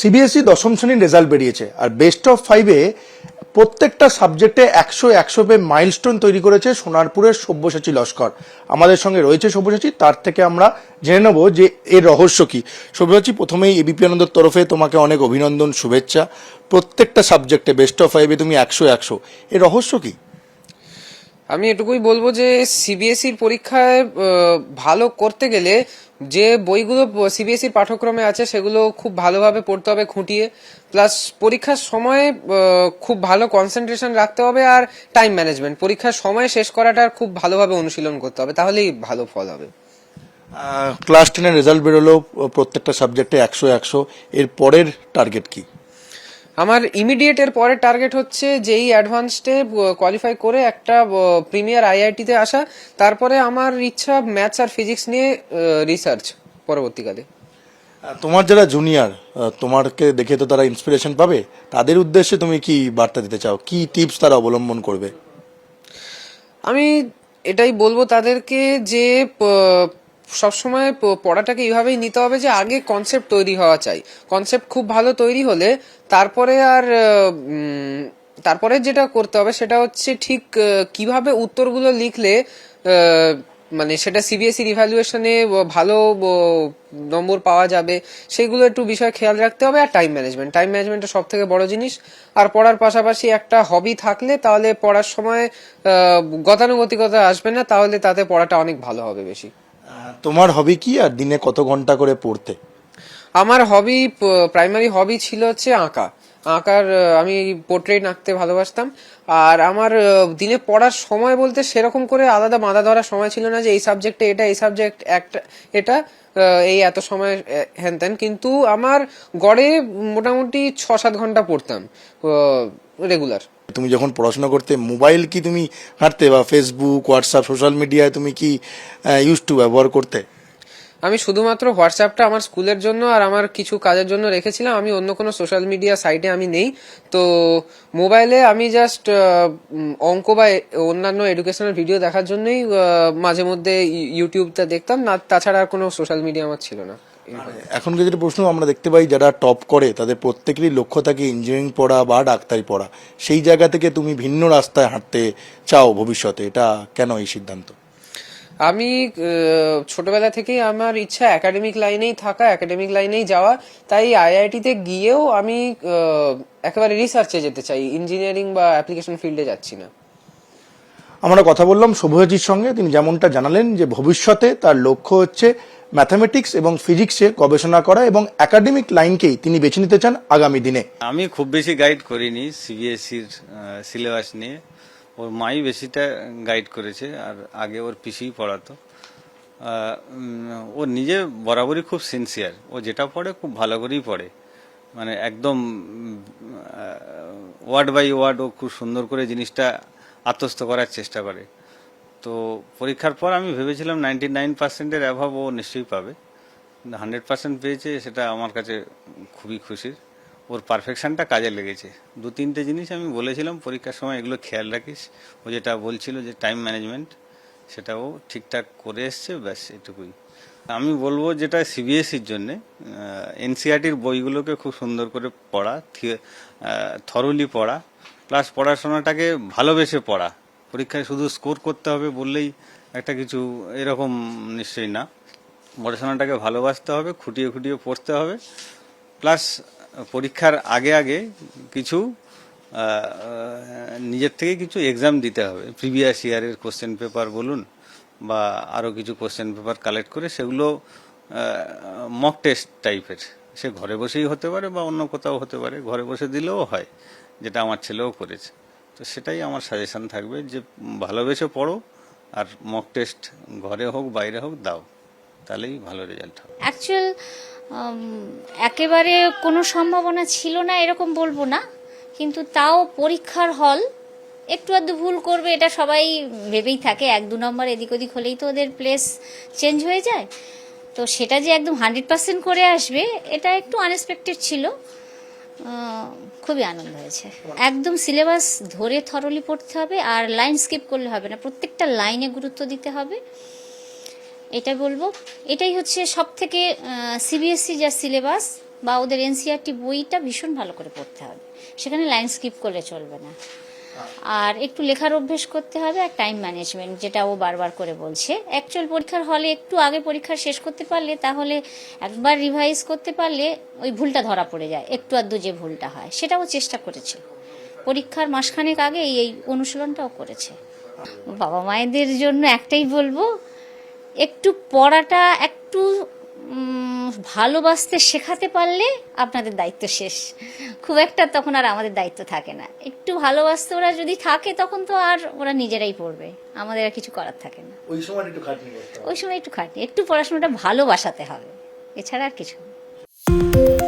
CBSE E দশম শ্রেণির result বেরিয়েছে। আর বেস্ট অফ ফাইভে প্রত্যেকটা সাবজেক্টে একশো একশো পে মাইলস্টোন তৈরি করেছে সোনারপুরের সব্যসাচী লস্কর। আমাদের সঙ্গে রয়েছে সব্যসাচী, তার থেকে আমরা জেনে নেব যে এর রহস্য কি। সব্যসাচী, প্রথমেই এবিপি আনন্দের তরফে তোমাকে অনেক অভিনন্দন, শুভেচ্ছা। প্রত্যেকটা সাবজেক্টে বেস্ট অফ ফাইভে তুমি একশো একশো। এর রহস্য কি? আমি এটুকুই বলব যে সিবিএসইর পরীক্ষায় ভালো করতে গেলে যে বইগুলো সিবিএসইর পাঠ্যক্রমে আছে, সেগুলো খুব ভালোভাবে পড়তে হবে খুঁটিয়ে। প্লাস পরীক্ষার সময় খুব ভালো কনসেন্ট্রেশন রাখতে হবে আর টাইম ম্যানেজমেন্ট পরীক্ষার সময় শেষ করাটা খুব ভালোভাবে অনুশীলন করতে হবে, তাহলেই ভালো ফল হবে। ক্লাস টেনের রেজাল্ট বেরোলো প্রত্যেকটা সাবজেক্টে একশো একশো। এর পরের টার্গেট কি? আমার ইমিডিয়েট এর পরের টার্গেট হচ্ছে যেই অ্যাডভান্সডে কোয়ালিফাই করে একটা প্রিমিয়ার আইআইটিতে আসা। তারপরে আমার ইচ্ছা ম্যাথস আর ফিজিক্স নিয়ে রিসার্চ পরবর্তীকালে। তোমার যারা জুনিয়র তোমারকে দেখে তো তারা ইন্সপিরেশন পাবে। তাদের উদ্দেশ্যে তুমি কি বার্তা দিতে চাও? কি টিপস তারা অবলম্বন করবে? আমি এটাই বলব তাদেরকে যে সবসময় পড়াটাকে এইভাবেই নিতে হবে যে আগে কনসেপ্ট তৈরি হওয়া চাই। কনসেপ্ট খুব ভালো তৈরি হলে তারপরে আর তারপরে যেটা করতে হবে সেটা হচ্ছে ঠিক কীভাবে উত্তরগুলো লিখলে মানে সেটা সিবিএসই ইভ্যালুয়েশনে ভালো নম্বর পাওয়া যাবে, সেগুলো একটু বিষয় খেয়াল রাখতে হবে আর টাইম ম্যানেজমেন্ট টাইম ম্যানেজমেন্টটা সব থেকে বড় জিনিস। আর পড়ার পাশাপাশি একটা হবি থাকলে তাহলে পড়ার সময় গতানুগতিকতা আসবে না, তাহলে তাতে পড়াটা অনেক ভালো হবে বেশি। তোমার হবি কি আর দিনে কত ঘণ্টা করে পড়তে? আমার হবি প্রাইমারি হবি ছিল হচ্ছে আঁকা। আঁকার আমি পোর্ট্রেট আঁকতে ভালোবাসতাম। আর আমার দিনে পড়ার সময় বলতে সেরকম করে আলাদা বাঁধা ধরার সময় ছিল না যে এই সাবজেক্টে এটা, এই সাবজেক্ট একটা, এটা এই এত সময় হ্যান ত্যান। কিন্তু আমার গড়ে মোটামুটি ছ সাত ঘণ্টা পড়তাম। রেগুলার তুমি যখন পড়াশোনা করতে মোবাইল কি তুমি ঘাঁটতে বা ফেসবুক হোয়াটসঅ্যাপ সোশ্যাল মিডিয়ায় তুমি কি ইউজ টু ব্যবহার করতে? আমি শুধুমাত্র হোয়াটসঅ্যাপটা আমার স্কুলের জন্য আর আমার কিছু কাজের জন্য রেখেছিলাম। আমি অন্য কোনো সোশ্যাল মিডিয়া সাইটে আমি নেই। তো মোবাইলে আমি জাস্ট অঙ্ক বা অন্যান্য এডুকেশনাল ভিডিও দেখার জন্যই মাঝে মধ্যে ইউ- ইউটিউবটা দেখতাম। না তাছাড়া আর কোনো সোশ্যাল মিডিয়া আমার ছিল না। এখনকার যেটা প্রশ্ন আমরা দেখতে পাই যারা টপ করে তাদের প্রত্যেকেরই লক্ষ্য থাকে ইঞ্জিনিয়ারিং পড়া বা ডাক্তারি পড়া। সেই জায়গা থেকে তুমি ভিন্ন রাস্তায় হাঁটতে চাও ভবিষ্যতে এটা কেন এই সিদ্ধান্ত? আমি ছোটবেলা থেকেই আমার ইচ্ছা একাডেমিক লাইনেই থাকা একাডেমিক লাইনেই যাওয়া। তাই আইআইটিতে গিয়েও আমি একেবারে রিসার্চে যেতে চাই। ইঞ্জিনিয়ারিং বা অ্যাপ্লিকেশন ফিল্ডে যাচ্ছি না। আমরা কথা বললাম শুভজির সঙ্গে। তিনি যেমনটা জানালেন যে ভবিষ্যতে তার লক্ষ্য হচ্ছে ম্যাথামেটিক্স এবং ফিজিক্সে গবেষণা করা এবং একাডেমিক লাইনকেই তিনি বেছে নিতে চান আগামী দিনে। আমি খুব বেশি গাইড করিনি সিবিএসসির সিলেবাস নিয়ে। ওর মাই বেশিটা গাইড করেছে আর আগে ওর পিসিই পড়াতো। ও নিজে বরাবরই খুব সিনসিয়ার ও যেটা পড়ে খুব ভালো করেই পড়ে। মানে একদম ওয়ার্ড বাই ওয়ার্ড ও খুব সুন্দর করে জিনিসটা আত্মস্থ করার চেষ্টা করে। তো পরীক্ষার পর আমি ভেবেছিলাম নাইনটি নাইন পার্সেন্টের অ্যাভাব ও নিশ্চয়ই পাবে। হান্ড্রেড পার্সেন্ট পেয়েছে, সেটা আমার কাছে খুবই খুশির। ওর পারফেকশানটা কাজে লেগেছে। দু তিনটে জিনিস আমি বলেছিলাম, পরীক্ষার সময় এগুলো খেয়াল রাখিস। ও যেটা বলছিল যে টাইম ম্যানেজমেন্ট সেটাও ঠিকঠাক করে এসছে, ব্যাস এটুকুই। আমি বলব যেটা সিবিএসসির জন্যে এনসিআরটির বইগুলোকে খুব সুন্দর করে পড়া থরলি পড়া প্লাস পড়াশোনাটাকে ভালোবেসে পড়া। পরীক্ষায় শুধু স্কোর করতে হবে বললেই একটা কিছু এরকম নিশ্চয়ই না। পড়াশোনাটাকে ভালোবাসতে হবে, খুঁটিয়ে খুঁটিয়ে পড়তে হবে। প্লাস পরীক্ষার আগে আগে কিছু নিজের থেকে কিছু এক্সাম দিতে হবে। প্রিভিয়াস ইয়ারের কোশ্চেন পেপার বলুন বা আরও কিছু কোশ্চেন পেপার কালেক্ট করে সেগুলো মক টেস্ট টাইপের সে ঘরে বসেই হতে পারে বা অন্য কোথাও হতে পারে, ঘরে বসে দিলেও হয়, যেটা আমার ছেলেও করেছে। তো সেটাই আমার সাজেশন থাকবে যে ভালোবেসে পড়ো আর মক টেস্ট ঘরে হোক, বাইরে হোক, দাও। তাহলেই ভালো রেজাল্ট হবে। অ্যাকচুয়াল একেবারে কোনো সম্ভাবনা ছিল না, এরকম বলব না। কিন্তু তাও পরীক্ষার হল একটু আধটু ভুল করবে, এটা সবাই ভেবেই থাকে। এক দু নম্বর এদিক ওদিক হলেই তো ওদের প্লেস চেঞ্জ হয়ে যায়। তো সেটা যে একদম হান্ড্রেড পার্সেন্ট করে আসবে, এটা একটু আনএক্সপেক্টেড ছিল। খুবই আনন্দ হয়েছে। একদম সিলেবাস ধরে থরলি পড়তে হবে আর লাইন স্কিপ করলে হবে না। প্রত্যেকটা লাইনে গুরুত্ব দিতে হবে। এটা বলব। এটাই হচ্ছে সব থেকে সিবিএসসি যা সিলেবাস বা ওদের এনসিআরটি বইটা ভীষণ ভালো করে পড়তে হবে। সেখানে লাইন স্কিপ করলে চলবে না। আর একটু লেখার অভ্যেস করতে হবে আর টাইম ম্যানেজমেন্ট যেটা ও বারবার করে বলছে। অ্যাকচুয়াল পরীক্ষার হলে একটু আগে পরীক্ষা শেষ করতে পারলে, তাহলে একবার রিভাইজ করতে পারলে ওই ভুলটা ধরা পড়ে যায়, একটু আধটু যে ভুলটা হয়, সেটাও চেষ্টা করেছে। পরীক্ষার মাসখানেক আগে এই অনুশীলনটাও করেছে। বাবা মায়েদের জন্য একটাই বলব, একটু পড়াটা একটু ভালোবাসতে শেখাতে পারলে আপনাদের দায়িত্ব শেষ। খুব একটা তখন আর আমাদের দায়িত্ব থাকে না। একটু ভালোবাসতে ওরা যদি থাকে তখন তো আর ওরা নিজেরাই পড়বে। আমাদের আর কিছু করার থাকে না। ওই সময় একটু খাটনি ওই সময় একটু খাটনি। একটু পড়াশোনাটা ভালোবাসাতে হবে। এছাড়া আর কিছু না।